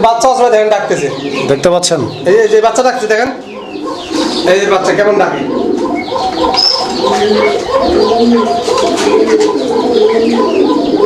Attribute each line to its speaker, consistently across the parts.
Speaker 1: বাচ্চা আসলে দেখেন ডাকতেছে।
Speaker 2: দেখতে পাচ্ছেন?
Speaker 1: এই যে- যে বাচ্চা ডাকছে দেখেন। এই যে বাচ্চা কেমন ডাকে?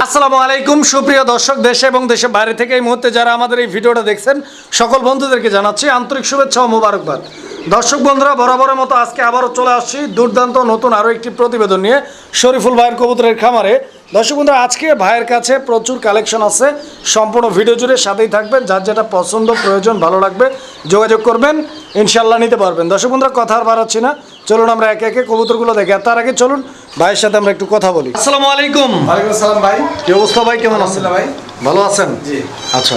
Speaker 2: আসসালামু আলাইকুম সুপ্রিয় দর্শক দেশে এবং দেশের বাইরে থেকে এই মুহূর্তে যারা আমাদের এই ভিডিওটা দেখছেন সকল বন্ধুদেরকে জানাচ্ছি আন্তরিক শুভেচ্ছা ও মোবারকবাদ। দর্শক বন্ধুরা বরাবরের মতো আজকে আবারও চলে আসছি দুর্দান্ত নতুন আরও একটি প্রতিবেদন নিয়ে শরীফুল ভাইয়ের কবুতরের খামারে। দর্শক বন্ধুরা আজকে ভাইয়ের কাছে প্রচুর কালেকশন আছে। সম্পূর্ণ ভিডিও জুড়ে সাথেই থাকবেন। যার যেটা পছন্দ প্রয়োজন ভালো লাগবে যোগাযোগ করবেন। ইনশাল্লাহ নিতে পারবেন। দর্শক বন্ধুরা কথা আর বাড়াচ্ছি না। চলুন আমরা একে একে কবুতরগুলো দেখে। আর তার আগে চলুন ভাইয়ের সাথে আমরা একটু কথা বলি। আসসালামু আলাইকুম।
Speaker 1: ওয়ালাইকুম আসসালাম ভাই।
Speaker 2: কি অবস্থা ভাই? কেমন আছেন?
Speaker 1: ভাই।
Speaker 2: ভালো আছেন?
Speaker 1: জি।
Speaker 2: আচ্ছা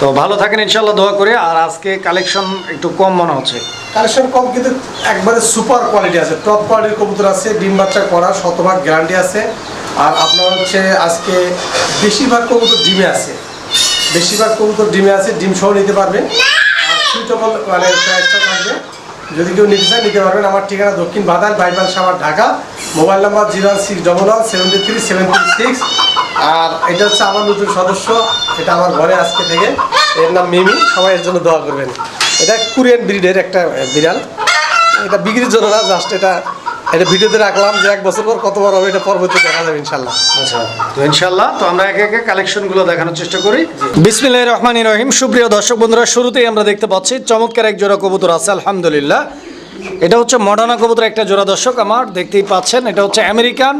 Speaker 2: তো ভালো থাকেন ইনশাল্লাহ দোয়া করে। আর আজকে কালেকশন একটু কম মনে হচ্ছে।
Speaker 1: কালেকশন কম কিন্তু একবারে সুপার কোয়ালিটি আছে। টপ কোয়ালিটির কবুতর আছে ডিম বাচ্চা করা শতভাগ গ্যারান্টি আছে। আর আপনার হচ্ছে আজকে বেশিরভাগ কবুতর ডিমে আছে। বেশিরভাগ কবুতর ডিমে আছে, ডিম সহ নিতে পারবে। আর সুইটেবল মানে প্রাইসটা থাকবে। যদি কেউ নিতে চায়, নিতে পারবেন। আমার ঠিকানা দক্ষিণ Badal, Baipail Savar, Dhaka. Mobile number zero six double one seventy three, seven six. আর এটা হচ্ছে আমার নতুন সদস্য। এটা আমার ঘরে আজকে থেকে। এর নাম মিমি। সবাই এর জন্য দোয়া করবেন। এটা কোরিয়ান ব্রিডের একটা বিড়াল। এটা বিক্রির জন্য না জাস্ট এটা এটা ভিডিওতে রাখলাম যে এক বছর পর কত বড় হবে এটা পরবর্তী দেখা যাবে ইনশাল্লাহ।
Speaker 2: আচ্ছা তো ইনশাল্লাহ তো আমরা একে একে কালেকশনগুলো দেখানোর চেষ্টা করি। বিসমিল্লাহ রহমান রহিম। সুপ্রিয় দর্শক বন্ধুরা শুরুতেই আমরা দেখতে পাচ্ছি চমৎকার এক জোড়া কবুতর আছে আলহামদুলিল্লাহ। এটা হচ্ছে মডার্না কবুতর একটা জোড়া দর্শক আমার দেখতেই পাচ্ছেন। এটা হচ্ছে আমেরিকান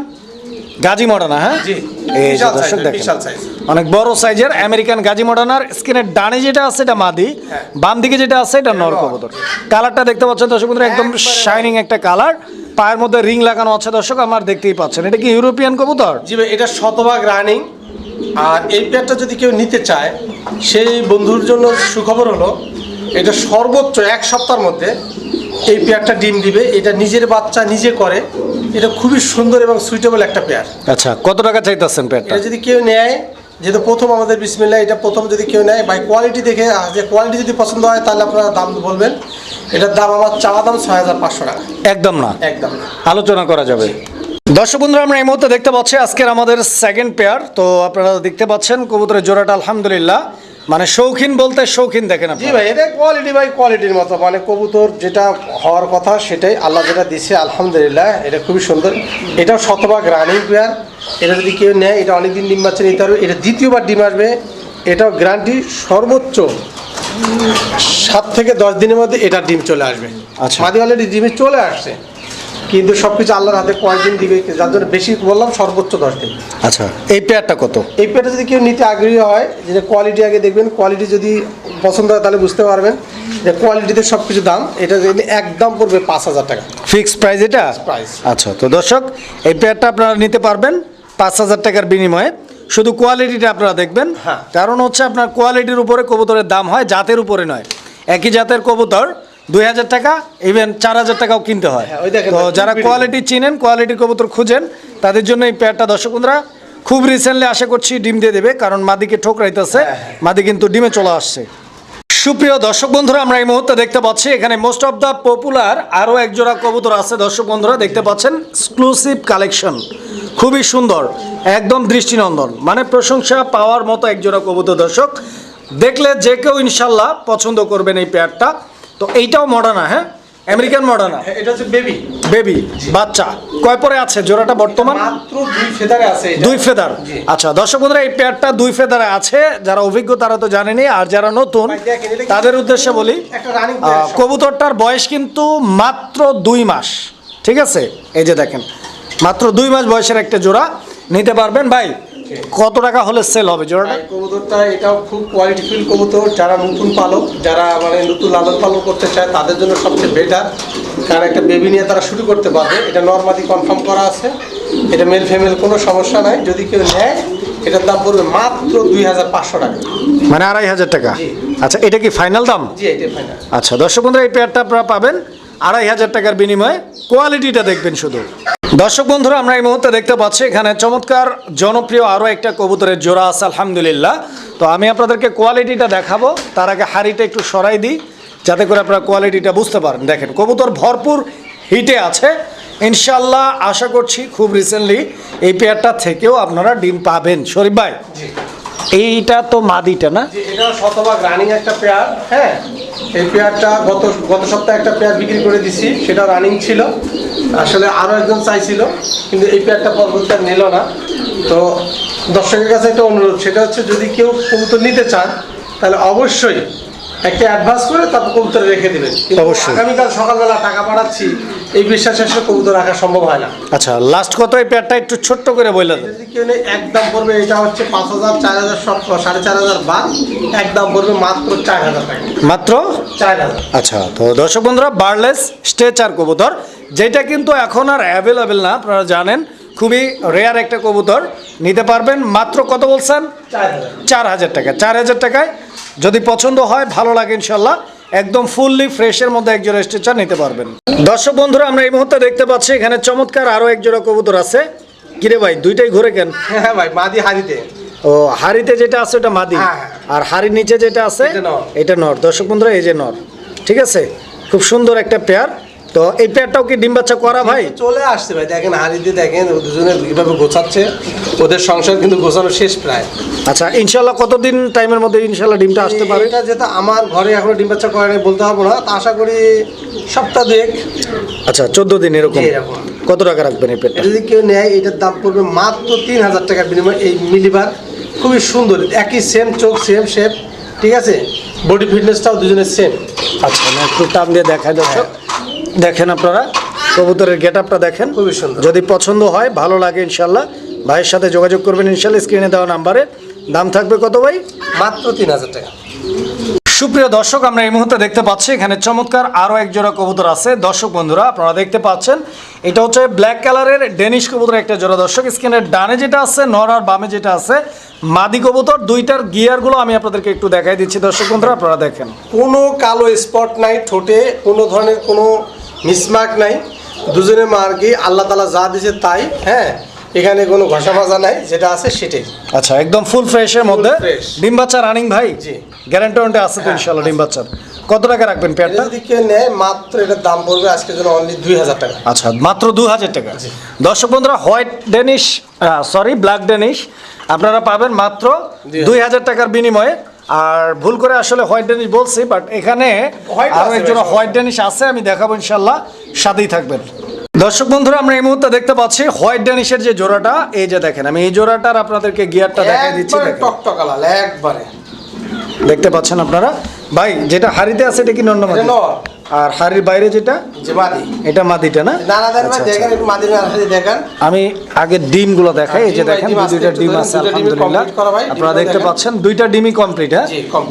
Speaker 2: গাজী মডানা হ্যাঁ?
Speaker 1: জি
Speaker 2: এই যে দর্শক দেখেন।
Speaker 1: বিশাল সাইজ
Speaker 2: অনেক বড় সাইজের আমেরিকান গাজী মডার্নার স্ক্রিনের ডানে যেটা আছে এটা মাদি
Speaker 1: হ্যাঁ।
Speaker 2: বাম দিকে যেটা আছে এটা নর কবুতর। কালারটা দেখতে পাচ্ছেন দর্শক বন্ধুরা একদম শাইনিং একটা কালার পায়ের মধ্যে রিং লাগানো আছে দর্শক আমার দেখতেই পাচ্ছেন। এটা কি ইউরোপিয়ান কবুতর?
Speaker 1: জি ভাই এটা শতভাগ রানিং। আর এই পেয়ারটা যদি কেউ নিতে চায় সেই বন্ধুর জন্য সুখবর হলো এটা সর্বোচ্চ এক সপ্তাহের মধ্যে এই পেয়ারটা ডিম দিবে। এটা নিজের বাচ্চা নিজে করে। এটা খুবই সুন্দর এবং সুইটেবল একটা পেয়ার
Speaker 2: আচ্ছা কত টাকা চাইতেছেন পেয়ারটা
Speaker 1: যদি কেউ নেয় যেহেতু প্রথম আমাদের বিসমিল্লা এটা প্রথম যদি কেউ নেয় বাই কোয়ালিটি দেখে যে কোয়ালিটি যদি পছন্দ হয় তাহলে আপনারা দাম বলবেন। এটার দাম আমার চাওয়া দাম ছয় হাজার পাঁচশো টাকা।
Speaker 2: একদম না।
Speaker 1: একদম
Speaker 2: আলোচনা করা যাবে। দর্শক বন্ধুরা আমরা এই মুহূর্তে দেখতে পাচ্ছি আজকের আমাদের সেকেন্ড পেয়ার তো আপনারা দেখতে পাচ্ছেন কবুতরের জোড়াটা আলহামদুলিল্লাহ। মানে শৌখিন বলতে শৌখিন দেখেন
Speaker 1: জি ভাই এটা কোয়ালিটি বাই কোয়ালিটির মতো। মানে কবুতর যেটা হওয়ার কথা সেটাই আল্লাহ যেটা দিচ্ছে আলহামদুলিল্লাহ এটা খুবই সুন্দর। এটাও শতভাগ রানিং পেয়ার এটা যদি কেউ নেয় এটা অনেকদিন ডিম বাচ্চা নিতে পারবে। এটা দ্বিতীয়বার ডিম আসবে। এটাও গ্যারান্টি সর্বোচ্চ সাত থেকে দশ দিনের মধ্যে এটা ডিম চলে আসবে।
Speaker 2: আচ্ছা।
Speaker 1: মাদি অলরেডি ডিমে চলে আসছে। কিন্তু সব কিছু আল্লাহর হাতে কয়েকদিন দিবে। যার জন্য বেশি বললাম সর্বোচ্চ দশ দিন।
Speaker 2: আচ্ছা এই পেয়ারটা কত?
Speaker 1: এই পেয়ারটা যদি কেউ নিতে আগ্রহী হয় যে কোয়ালিটি আগে দেখবেন কোয়ালিটি যদি পছন্দ হয় তাহলে বুঝতে পারবেন যে কোয়ালিটিতে সব কিছু দাম। এটা একদম পড়বে পাঁচ হাজার টাকা।
Speaker 2: ফিক্সড প্রাইস এটা?
Speaker 1: প্রাইস
Speaker 2: আচ্ছা তো দর্শক এই পেয়ারটা আপনারা নিতে পারবেন। পাঁচ হাজার টাকার বিনিময়ে। শুধু কোয়ালিটিটা আপনারা দেখবেন।
Speaker 1: হ্যাঁ।
Speaker 2: কারণ হচ্ছে আপনার কোয়ালিটির উপরে কবুতরের দাম হয় জাতের উপরে নয়। একই জাতের কবুতর দুই হাজার টাকা ইভেন চার হাজার টাকাও কিনতে হয়।
Speaker 1: হ্যাঁ,
Speaker 2: তো যারা কোয়ালিটি চিনেন কোয়ালিটির কবুতর খুঁজেন তাদের জন্য এই প্যাডটা দর্শক বন্ধুরা খুব রিসেন্টলি আশা করছি ডিম দিয়ে দেবে কারণ মাদিকে ঠোকরাইতেছে
Speaker 1: হ্যাঁ,
Speaker 2: মাদি কিন্তু ডিমে চলে আসছে। সুপ্রিয় দর্শক বন্ধুরা, আমরা এই মুহূর্তে দেখতে পাচ্ছি, এখানে মোস্ট অফ দ্য পপুলার আরও একজোড়া কবুতর আছে দর্শক বন্ধুরা, দেখতে পাচ্ছেন এক্সক্লুসিভ কালেকশন খুবই সুন্দর, একদম দৃষ্টিনন্দন মানে প্রশংসা পাওয়ার মতো একজোড়া কবুতর দর্শক। দেখলে যে কেউ ইনশাল্লাহ পছন্দ করবেন এই পেয়ারটা তো এইটাও মডার্না হ্যাঁ? American Moderna.
Speaker 1: হ্যাঁ, এটা হচ্ছে বেবি।
Speaker 2: বেবি বাচ্চা। কয় পরে আছে? জোড়াটা বর্তমান?
Speaker 1: মাত্র দুই ফেদারে আছে।
Speaker 2: দুই ফেদার। আচ্ছা দর্শক বন্ধুরা এই পেয়ারটা দুই ফেদারে আছে। যারা অভিজ্ঞ তারা তো জানেনি। আর যারা নতুন তাদের উদ্দেশ্যে বলি
Speaker 1: একটা রানিং
Speaker 2: আহ, কবুতরটার বয়স কিন্তু মাত্র দুই মাস। ঠিক আছে? এই যে দেখেন মাত্র দুই মাস বয়সের একটা জোড়া। নিতে পারবেন। ভাই কত টাকা হলে সেল হবে জোড়াটা?
Speaker 1: কবুতরটা এটাও খুব কোয়ালিটিফুল কবুতর। যারা নতুন পালক যারা মানে নতুন লালন পালন করতে চায় তাদের জন্য সবচেয়ে বেটার কারণ একটা বেবি নিয়ে তারা শুরু করতে পারবে। এটা নর্মালি কনফার্ম করা আছে। এটা মেল ফিমেল কোনো সমস্যা নাই। যদি কেউ নেয় এটার দাম পড়বে মাত্র দুই হাজার পাঁচশো টাকা।
Speaker 2: মানে আড়াই হাজার টাকা? আচ্ছা এটা কি ফাইনাল দাম?
Speaker 1: জি এটা ফাইনাল
Speaker 2: আচ্ছা দর্শক বন্ধুরা এই পেয়ারটা আপনারা পাবেন আড়াই হাজার টাকার বিনিময়ে। কোয়ালিটিটা দেখবেন শুধু। দর্শক বন্ধুরা আমরা এই মুহূর্তে দেখতে পাচ্ছি এখানে চমৎকার জনপ্রিয় আরও একটা কবুতরের জোড়া আছে আলহামদুলিল্লাহ। তো আমি আপনাদেরকে কোয়ালিটিটা দেখাবো তার আগে হাড়িটা একটু সরাই দিই যাতে করে আপনারা কোয়ালিটিটা বুঝতে পারেন। দেখেন কবুতর ভরপুর হিটে আছে। ইনশাল্লাহ আশা করছি খুব রিসেন্টলি এই পেয়ারটা থেকেও আপনারা ডিম পাবেন। শরীফ ভাই এইটা তো মাদিটা না?
Speaker 1: এটা শতভাগ রানিং একটা পেয়ার হ্যাঁ? এই পেয়ারটা গত গত সপ্তাহে একটা পেয়ার বিক্রি করে দিছি, সেটা রানিং ছিল। আসলে আরও একজন চাইছিল, কিন্তু এই পেয়ারটা পরবর্তী আর নিল না। তো দর্শকের কাছে একটা অনুরোধ, সেটা হচ্ছে যদি কেউ কবুতর নিতে চান, তাহলে অবশ্যই একটা অ্যাডভান্স করে তারপর কবুতর রেখে দেবেন।
Speaker 2: অবশ্যই।
Speaker 1: আগামীকাল সকালবেলা টাকা পাঠাচ্ছি এই বিশ্বাস আসলে কবুতর রাখা সম্ভব হয় না।
Speaker 2: আচ্ছা লাস্ট কত? এই পেয়ারটা একটু ছোট্ট করে বললেন
Speaker 1: যদি কেউ একদম পড়বে এটা হচ্ছে পাঁচ হাজার চার হাজার সব সাড়ে চার হাজার বাদ একদম পড়বে মাত্র চার হাজার টাকা।
Speaker 2: মাত্র?
Speaker 1: চার হাজার।
Speaker 2: আচ্ছা তো দর্শক বন্ধুরা বার্লেস স্টেচার কবুতর যেটা কিন্তু এখন আর অ্যাভেলেবেল না আপনারা জানেন খুবই রেয়ার একটা কবুতর নিতে পারবেন মাত্র কত বলছেন?
Speaker 1: চার হাজার
Speaker 2: টাকা চার হাজার টাকায় যদি পছন্দ হয় ভালো লাগে ইনশাল্লাহ একদম ফুললি ফ্রেশের মধ্যে একজোড়া স্ট্রেচার নিতে পারবেন। দর্শক বন্ধুরা আমরা এই মুহূর্তে দেখতে পাচ্ছি এখানে চমৎকার আরও একজোড়া কবুতর আছে। কিরে ভাই দুইটাই ঘুরে কেন?
Speaker 1: হ্যাঁ ভাই মাদি হারিতে
Speaker 2: ও হাড়িতে যেটা আছে ওটা মাদি?
Speaker 1: হ্যাঁ, হ্যাঁ।
Speaker 2: আর হাড়ির নিচে যেটা আছে
Speaker 1: এটা নর।
Speaker 2: এটা নর। দর্শক বন্ধুরা এই যে নর। ঠিক আছে? খুব সুন্দর একটা পেয়ার তো এই পেয়ারটাও কি ডিম বাচ্চা করা ভাই?
Speaker 1: চলে আসছে ভাই দেখেন হারিতে দেখেন দুজনে কীভাবে গোছাচ্ছে ওদের সংসার কিন্তু গোছানো শেষ প্রায়।
Speaker 2: আচ্ছা ইনশাল্লাহ কতদিন টাইমের মধ্যে ইনশাল্লাহ ডিমটা আসতে পারে?
Speaker 1: এটা যেটা আমার ঘরে এখনও ডিম বাচ্চা করে বলতে পারব না তা আশা করি সপ্তাহ দুয়েক।
Speaker 2: আচ্ছা চোদ্দ দিন এরকম।
Speaker 1: এরকম।
Speaker 2: কত টাকা রাখবেন এই পেয়ারটা
Speaker 1: যদি কেউ নেয় এটার দাম পড়বে মাত্র তিন হাজার টাকার বিনিময়ে এই মিলিবার। খুবই সুন্দর একই সেম চোখ সেম শেপ ঠিক আছে? বডি ফিটনেসটাও দুজনের সেম
Speaker 2: আচ্ছা একটু টান দিয়ে দেখাই দর্শক। দেখেন আপনারা কবুতরের গেট আপটা দেখেন।
Speaker 1: খুবই সুন্দর।
Speaker 2: যদি পছন্দ হয় ভালো লাগে ইনশাল্লাহ ভাইয়ের সাথে যোগাযোগ করবেন ইনশাল্লাহ স্ক্রিনে দেওয়া নাম্বারে। দাম থাকবে কত ভাই?
Speaker 1: মাত্র তিন হাজার টাকা।
Speaker 2: সুপ্রিয় দর্শক আমরা এই মুহূর্তে দেখতে পাচ্ছি এখানে চমৎকার আরও এক জোড়া কবুতর আছে। দর্শক বন্ধুরা আপনারা দেখতে পাচ্ছেন এটা হচ্ছে ব্ল্যাক কালারের ডেনিশ কবুতর একটা জোড়া। দর্শক স্ক্রিনের ডানে যেটা আছে নর আর বামে যেটা আছে মাদি কবুতর দুইটার গিয়ারগুলো আমি আপনাদেরকে একটু দেখাই দিচ্ছি। দর্শক বন্ধুরা আপনারা দেখেন।
Speaker 1: কোনো কালো স্পট নাই ঠোঁটে কোনো ধরনের কোনো মিসমার্ক নাই দুজনের মার্গে আল্লাহ তালা যা দিয়েছে তাই হ্যাঁ? এখানে কোনো ঘষা মাজা নাই যেটা আছে সেটাই।
Speaker 2: আচ্ছা একদম ফুল ফ্রেশের মধ্যে। ডিম বাচ্চা রানিং ভাই?
Speaker 1: জি।
Speaker 2: গ্যারান্টি আছে তো ইনশাল্লাহ ডিম বাচ্চার। কত টাকা রাখবেন পেয়ারটা
Speaker 1: যদি কেউ নেয় মাত্র এটার দাম পড়বে আজকের জন্য অনলি দুই হাজার টাকা।
Speaker 2: আচ্ছা মাত্র দু হাজার টাকা। দর্শক বন্ধুরা white Danish sorry black Danish আপনারা পাবেন মাত্র দুই হাজার টাকার বিনিময়ে আর ভুল করে আসলে হোয়াইট ডেনিশ বলছি বাট এখানে আরও
Speaker 1: আরও
Speaker 2: একজন হোয়াইট ডেনিশ আছে আমি দেখাবো ইনশাল্লাহ সাথেই থাকবেন। দর্শক বন্ধুরা আমরা এই মুহূর্তে দেখতে পাচ্ছি হোয়াইট ড্যানিশের যে জোড়াটা এই যে দেখেন আমি এই জোড়াটার আপনাদেরকে গিয়ারটা দেখাই দিচ্ছি
Speaker 1: টকটকালাল একবারে।
Speaker 2: দেখতে পাচ্ছেন আপনারা? ভাই যেটা হাড়িতে আছে এটা কি নন্ডমাদি
Speaker 1: এটা নর।
Speaker 2: আর হাড়ির বাইরে যেটা? এটা মাদিটা না? আচ্ছা,
Speaker 1: দেখেন
Speaker 2: আমি আগে ডিমগুলো দেখাই এই যে দেখেন দুইটা ডিম আছে আলহামদুলিল্লাহ। আপনারা দেখতে পাচ্ছেন দুইটা ডিমই কমপ্লিট হ্যাঁ?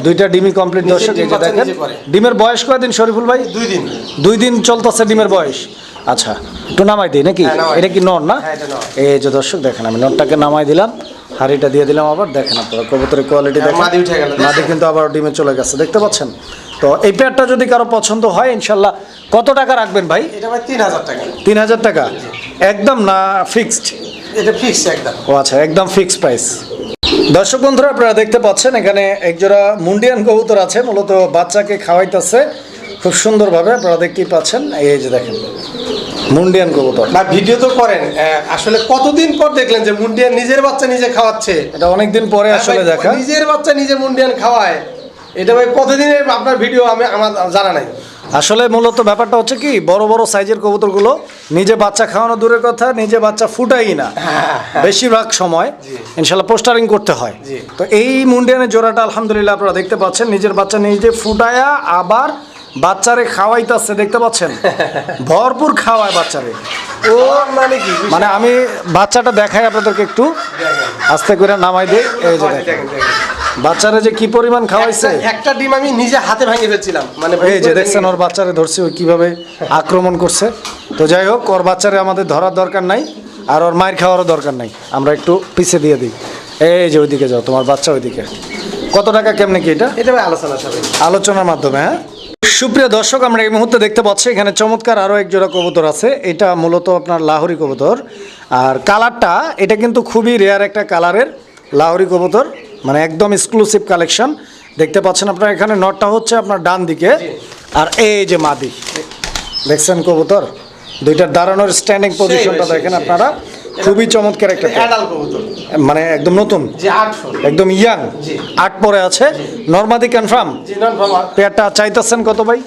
Speaker 2: দুইটা ডিমই কমপ্লিট দর্শক এই যে দেখেন ডিমের বয়স কয়দিন শরীফুল ভাই?
Speaker 1: দুই দিন।
Speaker 2: দুই দিন চলতেছে ডিমের বয়স। আচ্ছা একটু নামাই দিই নাকি?
Speaker 1: হ্যাঁ,
Speaker 2: এটা কি নর না?
Speaker 1: হ্যাঁ।
Speaker 2: এই যে দর্শক দেখেন আমি নরটাকে নামাই দিলাম। হাড়িটা দিয়ে দিলাম আবার দেখেন আপনারা কবুতরের কোয়ালিটি
Speaker 1: হ্যাঁ,
Speaker 2: দেখেন।
Speaker 1: মাদি
Speaker 2: কিন্তু আবার ডিমে চলে গেছে দেখতে পাচ্ছেন? তো এই পেয়ারটা যদি কারও পছন্দ হয় ইনশাল্লাহ কত টাকা রাখবেন ভাই?
Speaker 1: এটা ভাই তিন হাজার টাকা।
Speaker 2: তিন হাজার টাকা? একদম না ফিক্সড
Speaker 1: এটা ফিক্স একদম।
Speaker 2: ও আচ্ছা একদম ফিক্সড প্রাইস দর্শক বন্ধুরা আপনারা দেখতে পাচ্ছেন এখানে একজোড়া মুন্ডিয়ান কবুতর আছে মূলত বাচ্চাকে খাওয়াইতেছে খুব সুন্দরভাবে আপনারা দেখতেই পাচ্ছেন এই যে দেখেন। মুন্ডিয়ান কবুতর।
Speaker 1: না ভিডিও তো করেন। আসলে কতদিন পর দেখলেন যে মুন্ডিয়ান নিজের বাচ্চা নিজে খাওয়াচ্ছে?
Speaker 2: এটা অনেকদিন পরে আসলে দেখা।
Speaker 1: নিজের বাচ্চা নিজে মুন্ডিয়ান খাওয়ায়। এটা ভাই কতদিনের আপনার ভিডিও? আমি আমার জানা নাই।
Speaker 2: আসলে মূলত ব্যাপারটা হচ্ছে কি বড় বড় সাইজের কবুতরগুলো নিজে বাচ্চা খাওয়ানো দূরের কথা নিজে বাচ্চা ফুটাই না। বেশিরভাগ সময় ইনশাল্লাহ পোস্টারিং করতে হয়। তো এই মুন্ডিয়ানের জোড়াটা আলহামদুলিল্লাহ আপনারা দেখতে পাচ্ছেন নিজের বাচ্চা নিজে ফুটায়া আবার বাচ্চারে খাওয়াইতেছে দেখতে পাচ্ছেন? ভরপুর খাওয়ায় বাচ্চারে।
Speaker 1: ও মানে কি?
Speaker 2: মানে আমি বাচ্চাটা দেখাই আপনাদেরকে একটু। আস্তে করে নামাই দিই এই যে দেখেন। বাচ্চারে যে কি পরিমাণ খাওয়াইছে?
Speaker 1: একটা- ডিম আমি নিজে হাতে ভাঙে ফেলছিলাম মানে
Speaker 2: এই যে দেখছেন ওর বাচ্চারে ধরছে ওই কীভাবে আক্রমণ করছে। তো যাই হোক ওর বাচ্চারে আমাদের ধরার দরকার নাই আর ওর মায়ের খাওয়ারও দরকার নাই। আমরা একটু পিছে দিয়ে দিই। এই যে ওইদিকে যাও তোমার বাচ্চা ওইদিকে। কত টাকা কেমনে কি এটা?
Speaker 1: এটা আলোচনা
Speaker 2: আলোচনার মাধ্যমে হ্যাঁ? সুপ্রিয় দর্শক আমরা এই মুহূর্তে দেখতে পাচ্ছি এখানে চমৎকার আরও এক জোড়া কবুতর আছে। এটা মূলত আপনার লাহোরি কবুতর। আর কালারটা এটা কিন্তু খুবই রেয়ার একটা কালারের লাহোরি কবুতর মানে একদম এক্সক্লুসিভ কালেকশন দেখতে পাচ্ছেন আপনার এখানে নটটা হচ্ছে আপনার ডান দিকে আর এই যে মাদি। দেখছেন কবুতর? দুইটার দাঁড়ানোর স্ট্যান্ডিং পজিশনটা দেখেন আপনারা। খুবই চমৎকার একটা মানে একদম নতুন? একদম ইয়াং?
Speaker 1: জি।
Speaker 2: আট পরে আছে। নর্মাদি কনফার্ম পেয়ারটা চাইতেছেন কত ভাই?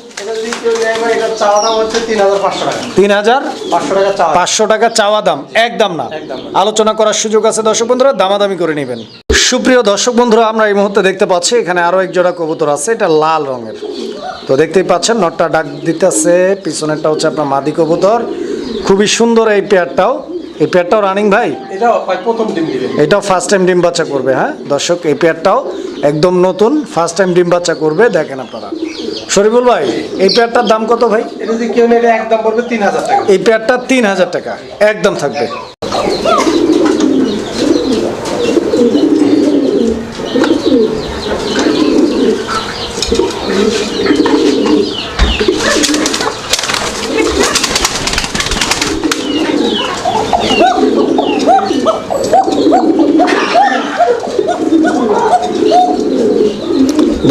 Speaker 1: তিন হাজার পাঁচশো টাকা। চাওয়া।
Speaker 2: দাম। একদম না। আলোচনা করার সুযোগ আছে দর্শক বন্ধুরা দামাদামি করে নেবেন। সুপ্রিয় দর্শক বন্ধুরা আমরা এই মুহূর্তে দেখতে পাচ্ছি এখানে আরও এক জোড়া কবুতর আছে এটা লাল রঙের। তো দেখতেই পাচ্ছেন নটটা ডাক দিতেছে পিছনেরটা হচ্ছে আপনার মাদি কবুতর। খুবই সুন্দর এই পেয়ারটাও। এই পেয়ারটাও রানিং ভাই?
Speaker 1: এটাও প্রথম ডিম দিবে
Speaker 2: এটাও ফার্স্ট টাইম ডিম বাচ্চা করবে হ্যাঁ? দর্শক এই পেয়ারটাও একদম নতুন ফার্স্ট টাইম ডিম বাচ্চা করবে দেখেন আপনারা। শরীফুল ভাই এই পেয়ারটার দাম কত ভাই?
Speaker 1: একদম তিন হাজার টাকা।
Speaker 2: এই পেয়ারটা তিন হাজার টাকা একদম থাকবে।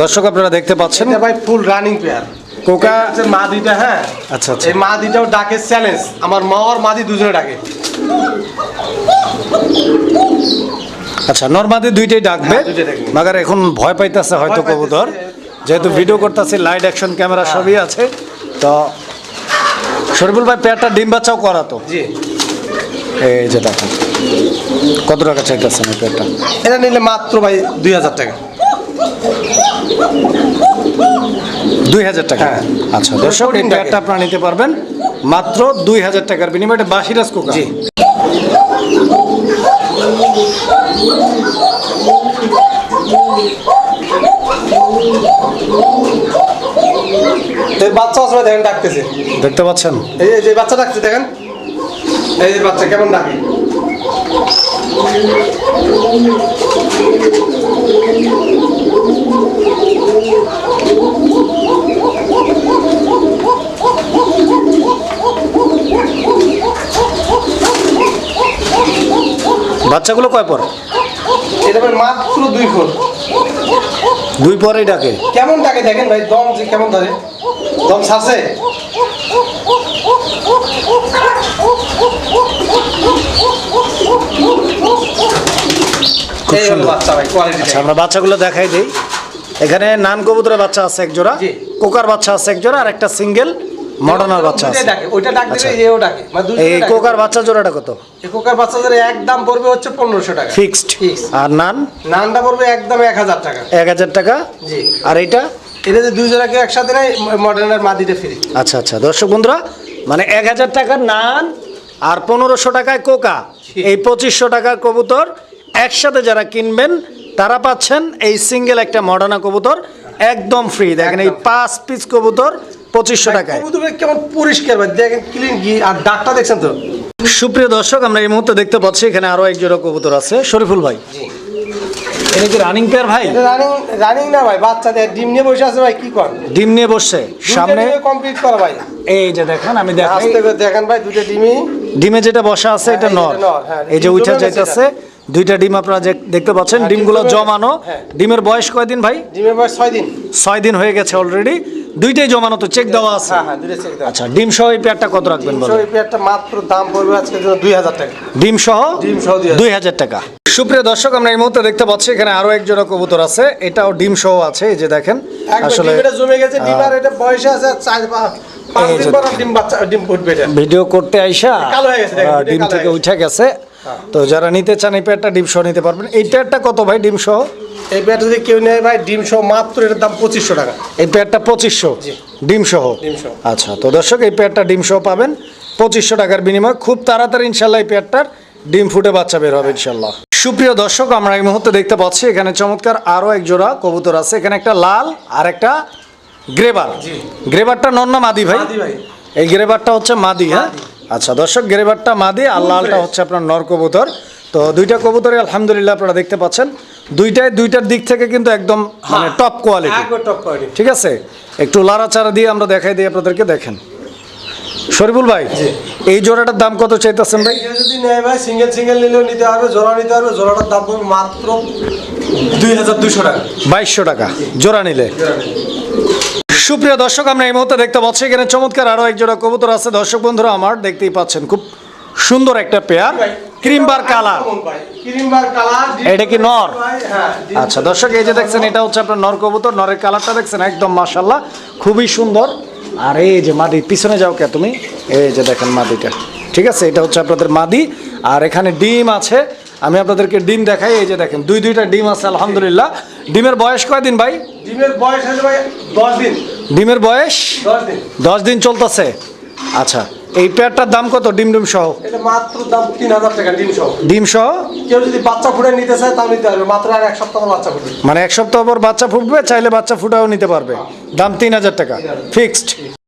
Speaker 2: দর্শক আপনারা দেখতে পাচ্ছেন।
Speaker 1: এটা ভাই ফুল রানিং পেয়ার
Speaker 2: কোকা
Speaker 1: যে মাদিটা হ্যাঁ?
Speaker 2: আচ্ছা আচ্ছা।
Speaker 1: এই মাদিটাও ডাকে চ্যালেঞ্জ আমার মা আর মাদি দুজনে ডাকে।
Speaker 2: আচ্ছা নর্মাদি দুইটাই ডাকবে
Speaker 1: হ্যাঁ,
Speaker 2: মাগার এখন ভয় পাইতেছে হয়তো কবুতর। যেহেতু ভিডিও করতেছি লাইট অ্যাকশন ক্যামেরা সবই আছে। তো শরীফুল ভাই পেয়ারটা ডিম বাচ্চাও করাতো?
Speaker 1: জি।
Speaker 2: এই যে দেখেন কত টাকা চাইতেছেন এই পেয়ারটা
Speaker 1: এটা নিলে মাত্র ভাই দুই হাজার টাকা।
Speaker 2: দুই হাজার টাকা।
Speaker 1: হ্যাঁ।
Speaker 2: আচ্ছা দর্শক এই
Speaker 1: প্রোটিন
Speaker 2: পেয়ারটা আপনারা নিতে পারবেন মাত্র দুই হাজার টাকার বিনিময়ে। এটা বাসিরাজ কোকা
Speaker 1: জি। বাচ্চা ভাই দেখেন ডাকতেছে।
Speaker 2: দেখতে পাচ্ছেন?
Speaker 1: এই যে- যে বাচ্চা ডাকছে দেখেন। এই যে বাচ্চা কেমন ডাকে?
Speaker 2: বাচ্চাগুলো কয় পর?
Speaker 1: এটা মাত্র দুই ফুট
Speaker 2: দুই পরেই ডাকে।
Speaker 1: কেমন ডাকে দেখেন ভাই? দম যে কেমন ধরে? দম ছাড়ছে?
Speaker 2: খুব সুন্দর।
Speaker 1: বাচ্চা
Speaker 2: আচ্ছা আমরা বাচ্চাগুলো দেখাই দিই। এখানে নান কবুতরের বাচ্চা আছে এক জোড়া কোকার বাচ্চা আছে এক জোড়া আর একটা সিঙ্গেল মডার্নার বাচ্চা আছে।
Speaker 1: ডাকে ওইটা ডাক
Speaker 2: আচ্ছা।
Speaker 1: দিলে এও ডাকে
Speaker 2: এই কোকার বাচ্চা জোড়াটা কত?
Speaker 1: এই কোকার বাচ্চাদের একদম পড়বে হচ্ছে পনেরোশো টাকা।
Speaker 2: ফিক্সড। আর নান?
Speaker 1: নানটা পড়বে একদম এক হাজার টাকা।
Speaker 2: এক হাজার টাকা?
Speaker 1: জি।
Speaker 2: আর এইটা?
Speaker 1: এটা যে দুই জোড়া কেউ একসাথে নেয় মডার্নের মাদিতে ফ্রি।
Speaker 2: আচ্ছা আচ্ছা। দর্শক বন্ধুরা মানে এক হাজার টাকার নান আর পনেরোশো টাকায় কোকা। এই পঁচিশশো টাকার কবুতর একসাথে যারা কিনবেন তারা পাচ্ছেন এই সিঙ্গেল একটা মডার্না কবুতর একদম ফ্রি দেখেন এই পাঁচ পিস কবুতর পঁচিশশো টাকায়।
Speaker 1: কেমন পরিষ্কার দেখেন ক্লিন কি আর ডাকটা দেখছেন তো?
Speaker 2: সুপ্রিয় দর্শক আমরা এই মুহূর্তে দেখতে পাচ্ছি এখানে আরও এক জোড়া কবুতর আছে। শরীফুল ভাই। এটা কি রানিং পেয়ার ভাই?
Speaker 1: রানিং রানিং না ভাই বাচ্চা ডিম নিয়ে বসে আছে ভাই কি কর?
Speaker 2: ডিম নিয়ে বসছে। সামনে
Speaker 1: কমপ্লিট করা ভাই।
Speaker 2: এই যে দেখেন আমি দেখাই।
Speaker 1: দেখেন ভাই দুটো ডিমই।
Speaker 2: ডিমে যেটা বসা আছে এটা
Speaker 1: হ্যাঁ,
Speaker 2: নর।
Speaker 1: হ্যাঁ,
Speaker 2: এই যে উঠে যাইতেছে। দুইটা ডিম আপনারা যে দেখতে পাচ্ছেন
Speaker 1: হ্যাঁ, ডিম
Speaker 2: ডিমগুলো জমানো।
Speaker 1: হ্যাঁ।
Speaker 2: ডিমের বয়স কয়দিন ভাই?
Speaker 1: ডিমের বয়স ছয় দিন।
Speaker 2: ছয় দিন হয়ে গেছে অলরেডি দুইটাই জমানো তো চেক দেওয়া আছে।
Speaker 1: হ্যাঁ হ্যাঁ দুটো চেক দাও
Speaker 2: আচ্ছা ডিম সহ এই পেয়ারটা কত রাখবেন
Speaker 1: এই পেয়ারটা মাত্র দাম পড়বে জন্য দুই হাজার টাকা।
Speaker 2: ডিম সহ
Speaker 1: ডিম সহ 2000
Speaker 2: দুই হাজার টাকা। সুপ্রিয় দর্শক আমরা এই মুহূর্তে দেখতে পাচ্ছি এখানে আরও এক জোড়া কবুতর আছে। এটাও ডিম সহ আছে এই যে দেখেন। আসলে
Speaker 1: জমে গেছে ডিম আর এটা বয়সে আছে চার পা- পাঁচ দিন পর ডিম বাচ্চা ডিম ফুটবে
Speaker 2: ভিডিও করতে আইসা
Speaker 1: হয়ে
Speaker 2: ডিম থেকে উঠে গেছে। তো যারা নিতে চান এই পেয়ারটা ডিম সহ নিতে পারবেন। এই পেয়ারটা কত ভাই ডিম সহ?
Speaker 1: এই পেয়ারটা যদি কেউ নেয় ভাই ডিম সহ মাত্র এটার দাম পঁচিশশো টাকা।
Speaker 2: এই পেয়ারটা পঁচিশশো। ডিম সহ?
Speaker 1: ডিম সহ।
Speaker 2: আচ্ছা তো দর্শক এই পেয়ারটা ডিম সহ পাবেন। পঁচিশশো টাকার বিনিময়ে খুব তাড়াতাড়ি ইনশাল্লাহ এই পেয়ারটার ডিম ফুটে বাচ্চা বের হবে ইনশাল্লাহ। সুপ্রিয় দর্শক আমরা এই মুহূর্তে দেখতে পাচ্ছি এখানে চমৎকার আরও এক জোড়া কবুতর আছে। এখানে একটা লাল আর একটা গ্রেবার।
Speaker 1: জি।
Speaker 2: গ্রেবারটা নর না মাদি ভাই?
Speaker 1: মাদি ভাই।
Speaker 2: এই গ্রেবারটা হচ্ছে মাদি হ্যাঁ? আচ্ছা দর্শক গ্রেবারটা মাদি আর লালটা হচ্ছে আপনার নর কবুতর। তো দুইটা কবুতরই আলহামদুলিল্লাহ আপনারা দেখতে পাচ্ছেন। দুইটাই দুইটার দিক থেকে কিন্তু একদম মানে টপ কোয়ালিটি
Speaker 1: টপ কোয়ালিটি
Speaker 2: ঠিক আছে? একটু লাড়াচাড়া দিয়ে আমরা দেখাই দিই আপনাদেরকে দেখেন। শরীফুল ভাই এই জোড়াটার দাম কত চাইতেছেন ভাই?
Speaker 1: যদি নেয় ভাই সিঙ্গেল সিঙ্গেল নিলেও নিতে পারবে জোড়া নিতে পারবে জোড়াটার দাম পড়বে মাত্র দুই হাজার দুশো টাকা।
Speaker 2: বাইশশো টাকা জোড়া নিলে। সুপ্রিয় দর্শক, আমরা এই মুহূর্তে দেখতে পাচ্ছি, এখানে চমৎকার আরও এক জোড়া কবুতর আছে। দর্শক বন্ধুরা, আমার দেখতেই পাচ্ছেন, খুব সুন্দর একটা পেয়ার ক্রিম বার কালার এটা কি নর? আচ্ছা দর্শক, এই যে দেখছেন, এটা হচ্ছে আপনার নর কবুতর, নরের কালারটা দেখছেন, একদম মাশাল্লাহ খুবই সুন্দর। আর এই যে মাদি, পিছনে যাও কে তুমি? এই যে দেখেন মাদিটা, ঠিক আছে? এটা হচ্ছে আপনাদের মাদি, আর এখানে ডিম আছে। আমি আপনাদেরকে ডিম দেখাই, এই যে দেখেন, দুই দুইটা ডিম আছে, আলহামদুলিল্লাহ। ডিমের বয়স কয়দিন ভাই?
Speaker 1: ডিমের বয়স হয়েছে ভাই দশ দিন।
Speaker 2: ডিমের বয়স?
Speaker 1: দশ দিন।
Speaker 2: চলতেছে। আচ্ছা এই পেয়ারটার দাম কত? ডিম ডিম সহ?
Speaker 1: মাত্র দাম তিন হাজার টাকা ডিম সহ।
Speaker 2: ডিম সহ?
Speaker 1: কেউ যদি বাচ্চা ফুটে নিতে চায় তাও নিতে পারবে। মাত্র আর এক সপ্তাহ পর বাচ্চা ফুটবে।
Speaker 2: মানে এক সপ্তাহ পর বাচ্চা ফুটবে চাইলে বাচ্চা ফুটাও নিতে পারবে। দাম তিন হাজার টাকা। ফিক্সড।